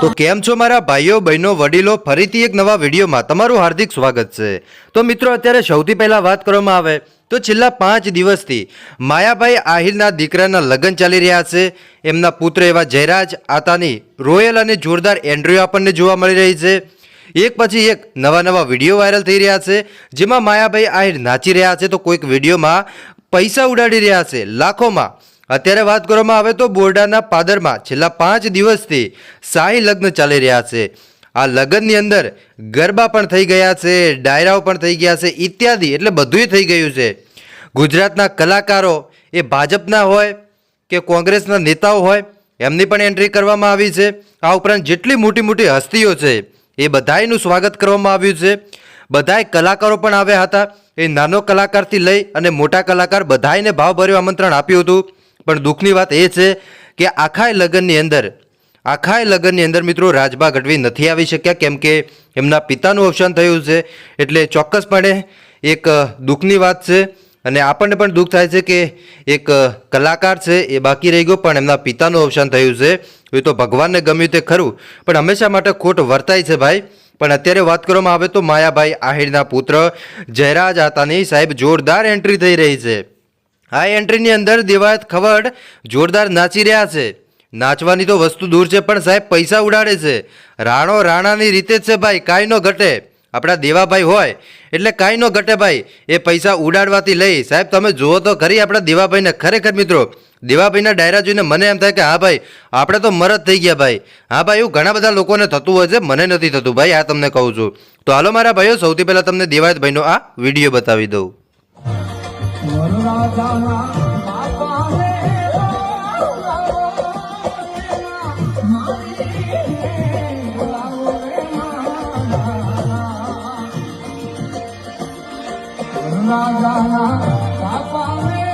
તો કેમ છો મારા ભાઈઓ, બહેનો, વડીલો? ફરીથી એક નવા વિડીયોમાં તમારું હાર્દિક સ્વાગત છે. તો મિત્રો, અત્યારે સૌથી પહેલા વાત કરવામાં આવે તો છેલ્લા પાંચ દિવસથી માયાભાઈ આહિરના દીકરાના લગ્ન ચાલી રહ્યા છે. એમના પુત્ર એવા જયરાજ, આતાની રોયલ અને જોરદાર એન્ટ્રીઓ આપણને જોવા મળી રહી છે. એક પછી એક નવા નવા વીડિયો વાયરલ થઈ રહ્યા છે, જેમાં માયાભાઈ આહિર નાચી રહ્યા છે તો કોઈક વિડીયોમાં પૈસા ઉડાડી રહ્યા છે. લાખોમાં. અત્યારે વાત કરવામાં આવે તો બોરડાના પાદરમાં છેલ્લા પાંચ દિવસથી શાહી લગ્ન ચાલી રહ્યા છે. આ લગ્નની અંદર ગરબા પણ થઈ ગયા છે, ડાયરાઓ પણ થઈ ગયા છે, ઇત્યાદિ એટલે બધુંય થઈ ગયું છે. ગુજરાતના કલાકારો એ ભાજપના હોય કે કોંગ્રેસના નેતાઓ હોય, એમની પણ એન્ટ્રી કરવામાં આવી છે. આ ઉપરાંત જેટલી મોટી મોટી હસ્તીઓ છે એ બધાયનું સ્વાગત કરવામાં આવ્યું છે. બધાય કલાકારો પણ આવ્યા હતા. એ નાનો કલાકારથી લઈ અને મોટા કલાકાર બધાયને ભાવભર્યું આમંત્રણ આપ્યું હતું. પણ દુઃખની વાત એ છે કે આખાય લગ્નની અંદર, આખાય લગ્નની અંદર મિત્રો રાજભા ગઢવી નથી આવી શક્યા કેમ કે એમના પિતાનું અવસાન થયું છે. એટલે ચોક્કસપણે એક દુઃખની વાત છે અને આપણને પણ દુઃખ થાય છે કે એક કલાકાર છે એ બાકી રહી ગયો પણ એમના પિતાનું અવસાન થયું છે. એ તો ભગવાનને ગમ્યું તે ખરું, પણ હંમેશા માટે ખોટ વર્તાય છે ભાઈ. પણ અત્યારે વાત કરવામાં આવે તો માયાભાઈ આહિરના પુત્ર જયરાજ આતાની સાહેબ જોરદાર એન્ટ્રી થઈ રહી છે. આ એન્ટ્રીની અંદર દેવાયત ખવડ જોરદાર નાચી રહ્યા છે. નાચવાની તો વસ્તુ દૂર છે, પણ સાહેબ પૈસા ઉડાડે છે. રાણો રાણાની રીતે જ છે ભાઈ, કાંઈ ન ઘટે. આપણા દેવાભાઈ હોય, એટલે કાંઈ ન ઘટે ભાઈ. એ પૈસા ઉડાડવાથી લઈ, સાહેબ, તમે જુઓ તો ખરી આપણા દેવાભાઈને. ખરેખર મિત્રો, દેવાભાઈના ડાયરા જોઈને મને એમ થાય કે, હા ભાઈ, આપણે તો મરદ થઈ ગયા ભાઈ. હા ભાઈ, એવું ઘણા બધા લોકોને થતું હોય છે, મને નથી થતું. ભાઈ, આ તમને કહું છું. તો હાલો મારા ભાઈઓ, સૌથી પહેલાં તમને દેવાયતભાઈનો આ વીડિયો બતાવી દઉં. la la la, la, la.